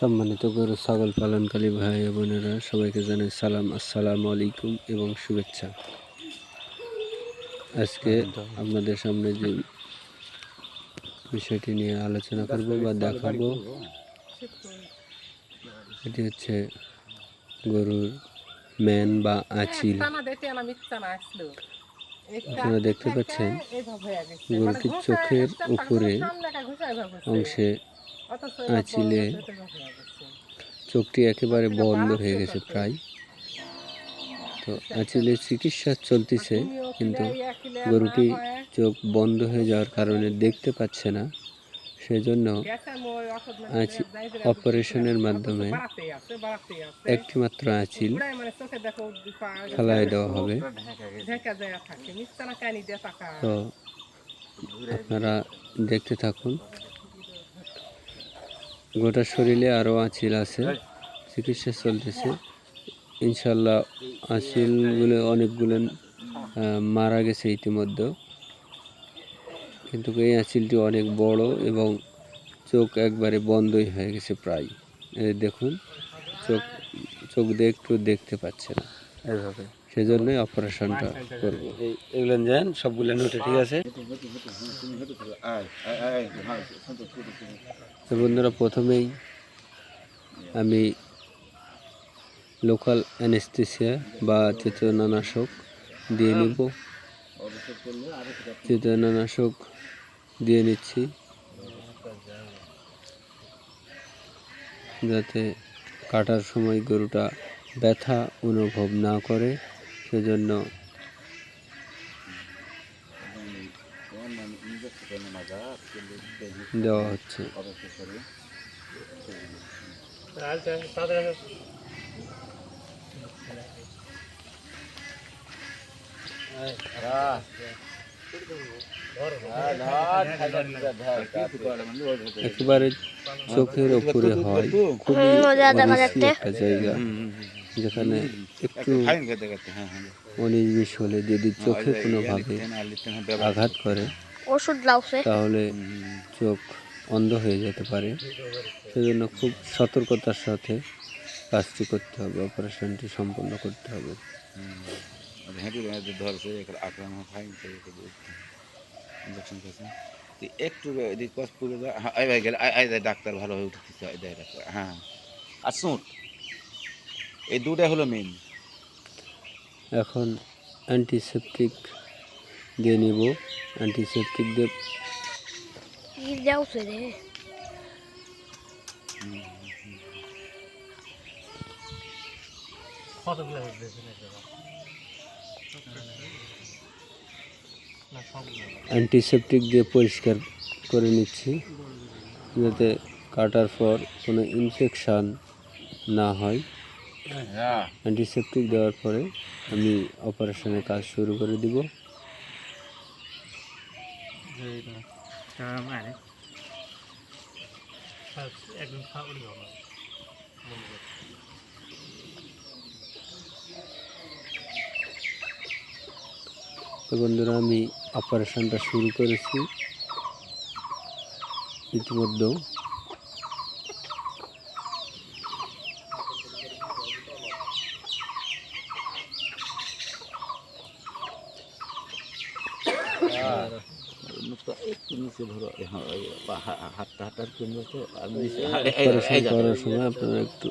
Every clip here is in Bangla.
সম্মানিত গরু ছাগল পালনকারী ভাই বোনেরা সবাইকে জানাই সালাম আসসালামু আলাইকুম এবং শুভেচ্ছা। আজকে আপনাদের সামনে যে বিষয়টি নিয়ে আলোচনা করব বা দেখাবো এটি হচ্ছে গরুর ম্যান বা আচিল। আপনারা দেখতে পাচ্ছেন গরুটির চোখের উপরে অংশে আঁচিলে চোখটি একেবারে বন্ধ হয়ে গেছে প্রায়। তো আঁচিলে চিকিৎসা চলতেছে কিন্তু গরুটি চোখ বন্ধ হয়ে যাওয়ার কারণে দেখতে পাচ্ছে না। সেজন্য আজ অপারেশনের মাধ্যমে একটি মাত্র আঁচিল। ফেলায় দেওয়া হবে। তো আপনারা দেখতে থাকুন। গোটা শরীরে আরও আঁচিল আছে, চিকিৎসা চলতেছে। ইনশাল্লাহ আঁচিলগুলো অনেকগুলো মারা গেছে ইতিমধ্যে। কিন্তু এই আঁচিলটি অনেক বড় এবং চোখ একবারে বন্ধই হয়ে গেছে প্রায়। দেখুন, চোখ চোখ দিয়ে একটু দেখতে পাচ্ছে না এইভাবে সেজন্যই অপারেশনটা করব এই এগুলো যান সবগুলো নোটে ঠিক আছে তো বন্ধুরা প্রথমেই আমি লোকাল অ্যানেস্থেসিয়া বা চেতনানাশক দিয়ে নিব চেতনানাশক দিয়ে নিচ্ছি যাতে কাটার সময় গরুটা ব্যথা অনুভব না করে সেজন্য। দেওয়া হচ্ছে। একেবারে চোখের ওপরে হয়। খুবই অনিশ্চিত একটা জায়গা। যেখানে একটু উনিশ বিশ হলে যদি চোখে কোনোভাবে আঘাত করে ওষুধ তাহলে চোখ অন্ধ হয়ে যেতে পারে। সেজন্য খুব সতর্কতার সাথে কাজটি করতে হবে অপারেশনটি সম্পন্ন করতে হবে। একটু ডাক্তার ভালো হয়ে উঠতেছে ডাক্তার হ্যাঁ। আর এই দুটাই হলো মেন এখন অ্যান্টিসেপটিক দিয়ে নিব। অ্যান্টিসেপটিক দিয়ে অ্যান্টিসেপটিক দিয়ে পরিষ্কার করে নিচ্ছি যাতে কাটার পর কোনো ইনফেকশান না হয়। অ্যান্টিসেপটিক দেওয়ার পরে আমি অপারেশনের কাজ শুরু করে দিব। তো বন্ধুরা, আমি অপারেশনটা শুরু করেছি। ইতিমধ্যে করার সময় একটু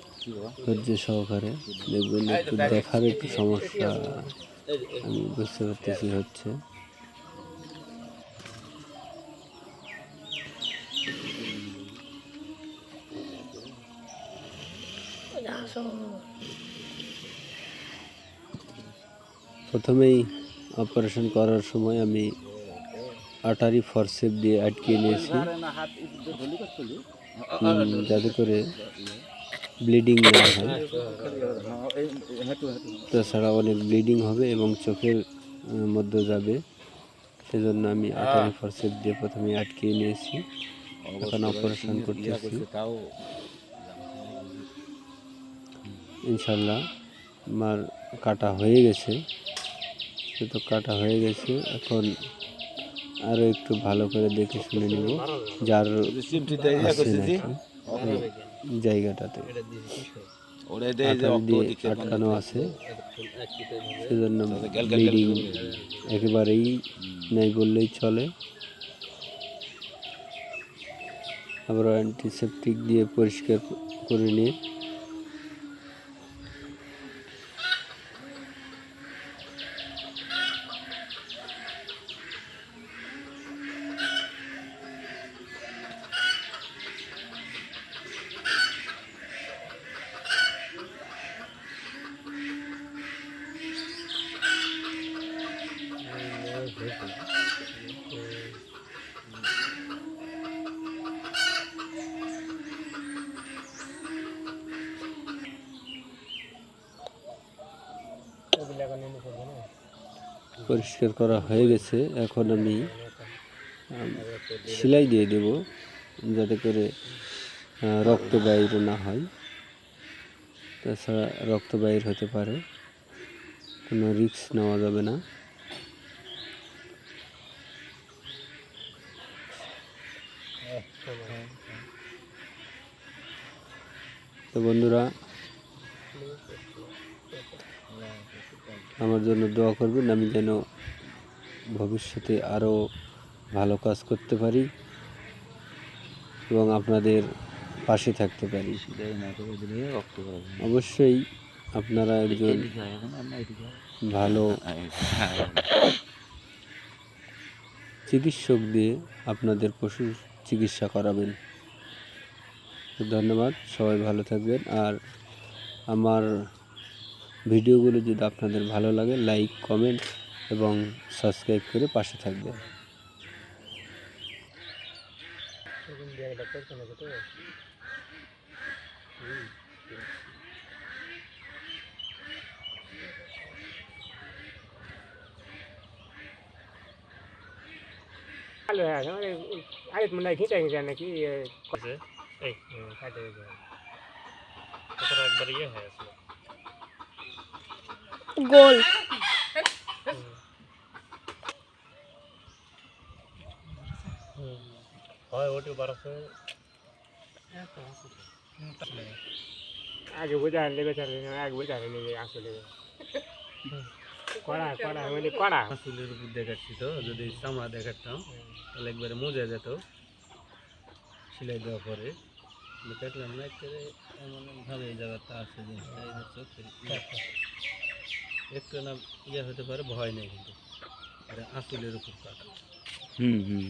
ধৈর্য সহকারে দেখবেন, একটু দেখার একটু সমস্যা আমি বুঝতে পারতেছি হচ্ছে। প্রথমেই অপারেশন করার সময় আমি আটারি ফরসেপ দিয়ে আটকে নিয়েছি। যাতে করে ব্লিডিং হয়। তাছাড়া অনেক ব্লিডিং হবে এবং চোখের মধ্যে যাবে। সেজন্য আমি আটারি ফরসেপ দিয়ে প্রথমে আটকে নিয়েছি। এখন অপারেশন করতেছি। ইনশাল্লাহ আমার কাটা হয়ে গেছে। সে তো কাটা হয়ে গেছে, এখন আরও একটু ভালো করে দেখে শুনে নিব। যার জায়গাটাতে। ওরে দে যে আঠার অক্টো দিয়ে দিকে আটকানো আছে। সেজন্য ব্লিডিং একেবারেই নেই বললেই চলে। আবার অ্যান্টিসেপটিক দিয়ে পরিষ্কার করে নিয়ে পরিষ্কার করা হয়ে গেছে। এখন আমি সেলাই দিয়ে দেব যাতে করে রক্ত বাইর না হয়। তাছাড়া রক্ত বাইর হতে পারে। কোনো রিস্ক নেওয়া যাবে না। তো বন্ধুরা আমার জন্য দোয়া করবেন, আমি যেন ভবিষ্যতে আরও ভালো কাজ করতে পারি এবং আপনাদের পাশে থাকতে পারি। অবশ্যই আপনারা একজন। ভালো চিকিৎসক দিয়ে আপনাদের পশুর চিকিৎসা করাবেন ধন্যবাদ, সবাই ভালো থাকবেন আর আমার ভিডিওগুলো যদি আপনাদের ভালো লাগে লাইক কমেন্ট এবং সাবস্ক্রাইব করে পাশে থাকবেন। আলো হ্যাঁ মানে আগে মনে হয় ঘিচা ঘিচা নাকি? এই কাটে একবার ইয়ে হয়ে আসলো গোল। হয় আগে বোঝা লেগে চালে আগে বোঝা নেবে আসলে কড়া কড়া মানে কড়া। চুলের উপর দেখাচ্ছি তো যদি চামড়া দেখাতাম তাহলে একবারে মজা যেত। সেলাই দেওয়ার পরে। দেখলাম না একেবারে এমন ভাবে এই জায়গাটা আছে জিনিসটা চোখের ইয়েটা। একটু না ইয়ে হতে পারে ভয় নেই কিন্তু এটা আঁচলের উপর কাটা হুম হুম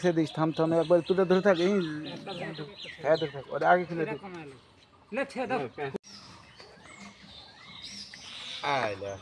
সেদিক থাম থাম একবার তুলে ধরে থাক এই হ্যাঁ ধরে ได้เลย